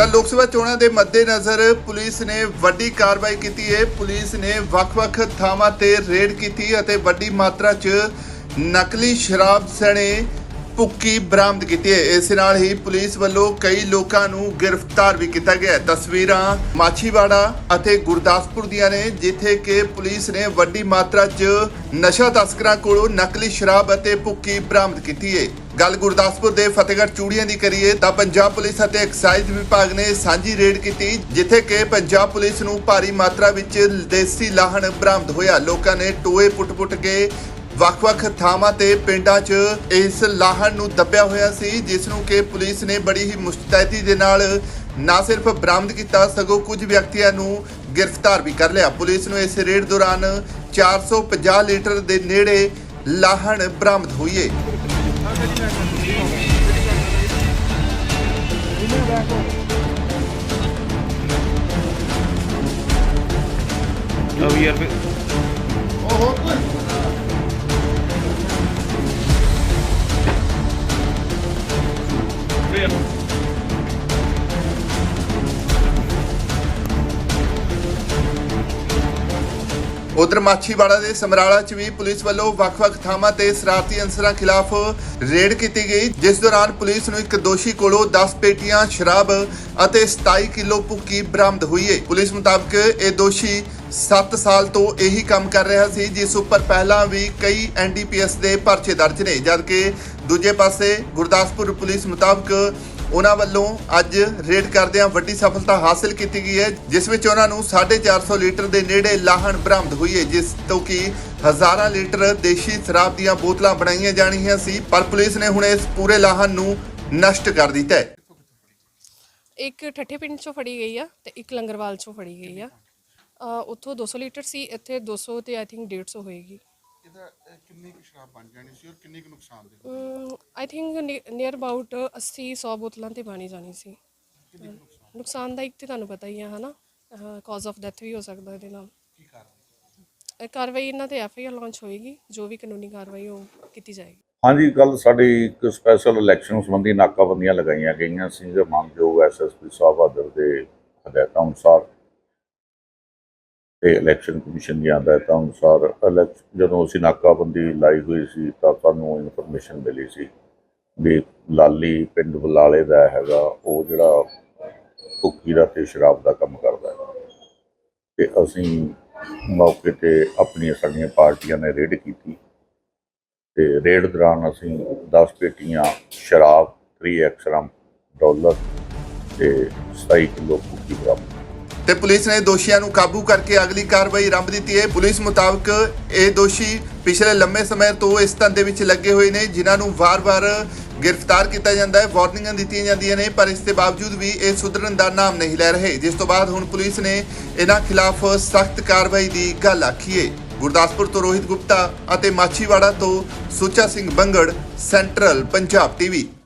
ਤਾਂ ਲੋਕ ਸਭਾ ਚੋਣਾਂ ਦੇ ਮੱਦੇਨਜ਼ਰ ਪੁਲਿਸ ਨੇ ਵੱਡੀ ਕਾਰਵਾਈ ਕੀਤੀ ਹੈ। ਪੁਲਿਸ ਨੇ ਵੱਖ-ਵੱਖ ਥਾਵਾਂ ਤੇ ਰੇਡ ਕੀਤੀ ਅਤੇ ਵੱਡੀ ਮਾਤਰਾ 'ਚ ਨਕਲੀ ਸ਼ਰਾਬ ਸਣੇ ਭੁੱਕੀ ਬਰਾਮਦ ਕੀਤੀ ਹੈ। ਇਸ ਨਾਲ ਹੀ ਪੁਲਿਸ ਵੱਲੋਂ ਕਈ ਲੋਕਾਂ ਨੂੰ ਗ੍ਰਿਫਤਾਰ ਵੀ ਕੀਤਾ ਗਿਆ ਤਸਵੀਰਾਂ ਮਾਛੀਵਾੜਾ ਅਤੇ ਗੁਰਦਾਸਪੁਰ ਦੀਆਂ ਨੇ, ਜਿੱਥੇ ਕਿ ਪੁਲਿਸ ਨੇ ਵੱਡੀ ਮਾਤਰਾ 'ਚ ਨਸ਼ਾ ਤਸਕਰਾਂ ਕੋਲੋਂ ਨਕਲੀ ਸ਼ਰਾਬ ਅਤੇ ਭੁੱਕੀ ਬਰਾਮਦ ਕੀਤੀ ਹੈ। ਗੱਲ ਗੁਰਦਾਸਪੁਰ ਦੇ ਫਤਿਹਗੜ੍ਹ ਚੂੜੀਆਂ ਦੀ ਕਰੀਏ ਤਾਂ ਪੰਜਾਬ ਪੁਲਿਸ ਅਤੇ ਐਕਸਾਈਜ਼ ਵਿਭਾਗ ਨੇ ਸਾਂਝੀ ਰੇਡ ਕੀਤੀ, ਜਿੱਥੇ ਕਿ ਪੰਜਾਬ ਪੁਲਿਸ ਨੂੰ ਭਾਰੀ ਮਾਤਰਾ ਵਿੱਚ ਦੇਸੀ ਲਾਹਣ ਬਰਾਮਦ ਹੋਇਆ। ਲੋਕਾਂ ਨੇ ਟੋਏ ਪੁੱਟ-ਪੁੱਟ ਕੇ ਵੱਖ-ਵੱਖ ਥਾਵਾਂ ਤੇ ਪਿੰਡਾਂ 'ਚ ਇਸ ਲਾਹਣ ਨੂੰ ਦੱਬਿਆ ਹੋਇਆ ਸੀ, ਜਿਸ ਨੂੰ ਕਿ ਪੁਲਿਸ ਨੇ ਬੜੀ ਹੀ ਮੁਸਤੈਦੀ ਦੇ ਨਾਲ ਨਾ ਸਿਰਫ ਬਰਾਮਦ ਕੀਤਾ, ਸਗੋਂ ਕੁਝ ਵਿਅਕਤੀਆਂ ਨੂੰ ਗ੍ਰਿਫਤਾਰ ਵੀ ਕਰ ਲਿਆ। ਪੁਲਿਸ ਨੂੰ ਇਸ ਰੇਡ ਦੌਰਾਨ 450 ਲੀਟਰ ਦੇ ਨੇੜੇ ਲਾਹਣ ਬਰਾਮਦ ਹੋਈ ਹੈ ਲਓ ਯਾਰ ਫਿਰ ਉਧਰ ਮਾਛੀਵਾੜਾ ਦੇ ਸਮਰਾਲਾ 'ਚ ਵੀ ਪੁਲਿਸ ਵੱਲੋਂ ਵੱਖ-ਵੱਖ ਥਾਵਾਂ ਤੇ ਸ਼ਰਾਰਤੀ ਅਨਸਰਾਂ ਖਿਲਾਫ ਰੇਡ ਕੀਤੀ ਗਈ, ਜਿਸ ਦੌਰਾਨ ਪੁਲਿਸ ਨੂੰ ਇੱਕ ਦੋਸ਼ੀ ਕੋਲੋਂ 10 ਪੇਟੀਆਂ, ਸ਼ਰਾਬ ਅਤੇ 27 ਕਿਲੋ ਭੁੱਕੀ ਬਰਾਮਦ ਹੋਈ ਹੈ ਪੁਲਿਸ ਮੁਤਾਬਕ ਇਹ ਦੋਸ਼ੀ 7 ਸਾਲ ਤੋਂ ਇਹੀ ਕੰਮ ਕਰ ਰਿਹਾ ਸੀ, ਜਿਸ ਉੱਪਰ ਪਹਿਲਾਂ ਵੀ ਕਈ ਐਨਡੀਪੀਐਸ ਦੇ ਪਰਚੇ ਦਰਜ ਨੇ, ਜਦਕਿ ਦੂਜੇ ਪਾਸੇ ਗੁਰਦਾਸਪੁਰ ਪੁਲਿਸ ਮੁਤਾਬਕ ਉਹਨਾਂ ਵੱਲੋਂ ਅੱਜ ਰੇਡ ਕਰਦਿਆਂ ਵੱਡੀ ਸਫਲਤਾ ਹਾਸਲ ਕੀਤੀ ਗਈ ਹੈ ਜਿਸ ਵਿੱਚ ਉਹਨਾਂ ਨੂੰ 450 ਲੀਟਰ ਦੇ ਨੇੜੇ ਲਾਹਣ ਬਰਾਮਦ ਹੋਈ ਹੈ ਜਿਸ ਤੋਂ ਕਿ ਹਜ਼ਾਰਾਂ ਲੀਟਰ ਦੇਸ਼ੀ ਸ਼ਰਾਬ ਦੀਆਂ ਬੋਤਲਾਂ ਬਣਾਈਆਂ ਜਾਣੀਆਂ ਸੀ ਪਰ ਪੁਲਿਸ ਨੇ ਹੁਣ ਇਸ ਪੂਰੇ ਲਾਹਣ ਨੂੰ ਨਸ਼ਟ ਕਰ ਦਿੱਤਾ ਹੈ। ਇੱਕ ਠੱਠੇ ਪਿੰਡ ਚੋਂ ਫੜੀ ਗਈ ਆ ਤੇ ਇੱਕ ਲੰਗਰਵਾਲ ਚੋਂ ਫੜੀ ਗਈ ਆ। ਅ, ਉੱਥੋਂ 200 ਲੀਟਰ ਸੀ ਇੱਥੇ 200 ਤੇ ਆਈ ਥਿੰਕ 150 ਹੋਏਗੀ। ਇਹਦਾ ਅਹ, ਕਿੰਨੀ ਕੁ ਸ਼ਰਾਬ ਬਣ ਜਾਣੀ ਸੀ ਔਰ ਕਿੰਨੀ ਕੁ ਨੁਕਸਾਨ ਦੇ ਆਈ ਥਿੰਕ ਨੀਅਰ ਅਬਾਊਟ 80 100 ਬੋਤਲਾਂ ਤੇ ਬਣੀ ਜਾਣੀ ਸੀ। ਨੁਕਸਾਨ? ਦਾ ਇੱਕ ਤੇ ਤੁਹਾਨੂੰ ਪਤਾ ਹੀ ਆ ਹਨਾ? ਕਾਜ਼ ਆਫ ਡੈਥ ਵੀ ਹੋ ਸਕਦਾ ਇਹਦੇ ਨਾਲ। ਕੀ ਕਾਰਨ? ਇਹ ਕਾਰਵਾਈ ਇਹਨਾਂ ਤੇ ਐਫ ਆਈ ਆਰ ਲਾਂਚ ਹੋਏਗੀ ਜੋ ਵੀ ਕਾਨੂੰਨੀ ਕਾਰਵਾਈ ਉਹ ਕੀਤੀ ਜਾਏਗੀ। ਹਾਂਜੀ ਕੱਲ ਸਾਡੀ ਇੱਕ ਸਪੈਸ਼ਲ ਇਲੈਕਸ਼ਨ ਸੰਬੰਧੀ ਨਾਕਾਬੰਦੀਆਂ ਲਗਾਈਆਂ ਗਈਆਂ ਸੀ ਜੋ ਮਾਨਯੋਗ ਐਸਐਸਪੀ ਸਾਹਿਬ ਆਦਰ ਦੇ ਹਦਾਇਤਾਂ ਅਨੁਸਾਰ। ਤੇ ਇਲੈਕਸ਼ਨ ਕਮਿਸ਼ਨ ਦੀਆਂ ਹਦਾਇਤਾਂ ਅਨੁਸਾਰ elec- ਜਦੋਂ ਅਸੀਂ ਨਾਕਾਬੰਦੀ ਲਾਈ ਹੋਈ ਸੀ ਤਾਂ ਸਾਨੂੰ ਇਨਫੋਰਮੇਸ਼ਨ ਮਿਲੀ ਸੀ ਵੀ ਲਾਲੀ ਪਿੰਡ ਬਲਾਲੇ ਦਾ ਹੈਗਾ, ਉਹ ਜਿਹੜਾ ਭੁੱਕੀ ਦਾ ਤੇ ਸ਼ਰਾਬ ਦਾ ਕੰਮ ਕਰਦਾ ਹੈ। ਤੇ ਅਸੀਂ ਮੌਕੇ ਤੇ ਆਪਣੀਆਂ ਸਾਡੀਆਂ ਪਾਰਟੀਆਂ ਨੇ ਰੇਡ ਕੀਤੀ। ਤੇ ਰੇਡ ਦੌਰਾਨ ਅਸੀਂ 10 ਪੇਟੀਆਂ ਸ਼ਰਾਬ 3 ਐਕਸਰਮ ਡਾਲਰ ਤੇ 27 ਕਿਲੋ ਕੁੱਕੀ ਬਰਾਮਦ ਤੇ ਪੁਲਿਸ ਨੇ ਦੋਸ਼ੀਆਂ ਨੂੰ ਕਾਬੂ ਕਰਕੇ ਅਗਲੀ ਕਾਰਵਾਈ ਆਰੰਭ ਦਿੱਤੀ ਹੈ। ਪੁਲਿਸ ਮੁਤਾਬਕ ਇਹ ਦੋਸ਼ੀ ਪਿਛਲੇ ਲੰਮੇ ਸਮੇਂ ਤੋਂ ਇਸ ਧੰਦੇ ਵਿੱਚ ਲੱਗੇ ਹੋਏ ਨੇ, ਜਿਨ੍ਹਾਂ ਨੂੰ ਵਾਰ-ਵਾਰ ਗ੍ਰਿਫਤਾਰ ਕੀਤਾ ਜਾਂਦਾ ਹੈ, ਵਾਰਨਿੰਗਾਂ ਦਿੱਤੀਆਂ ਜਾਂਦੀਆਂ ਨੇ, ਪਰ ਇਸ ਦੇ ਬਾਵਜੂਦ ਵੀ ਇਹ ਸੁਧਰਨ ਦਾ ਨਾਮ ਨਹੀਂ ਲੈ ਰਹੇ। ਜਿਸ ਤੋਂ ਬਾਅਦ ਹੁਣ ਪੁਲਿਸ ਨੇ ਇਹਨਾਂ ਖਿਲਾਫ ਸਖਤ ਕਾਰਵਾਈ ਦੀ ਗੱਲ ਆਖੀ ਹੈ। ਗੁਰਦਾਸਪੁਰ ਤੋਂ ਰੋਹਿਤ ਗੁਪਤਾ ਅਤੇ ਮਾਛੀਵਾੜਾ ਤੋਂ ਸੁੱਚਾ ਸਿੰਘ ਬੰਗੜ, ਸੈਂਟਰਲ ਪੰਜਾਬ ਟੀਵੀ।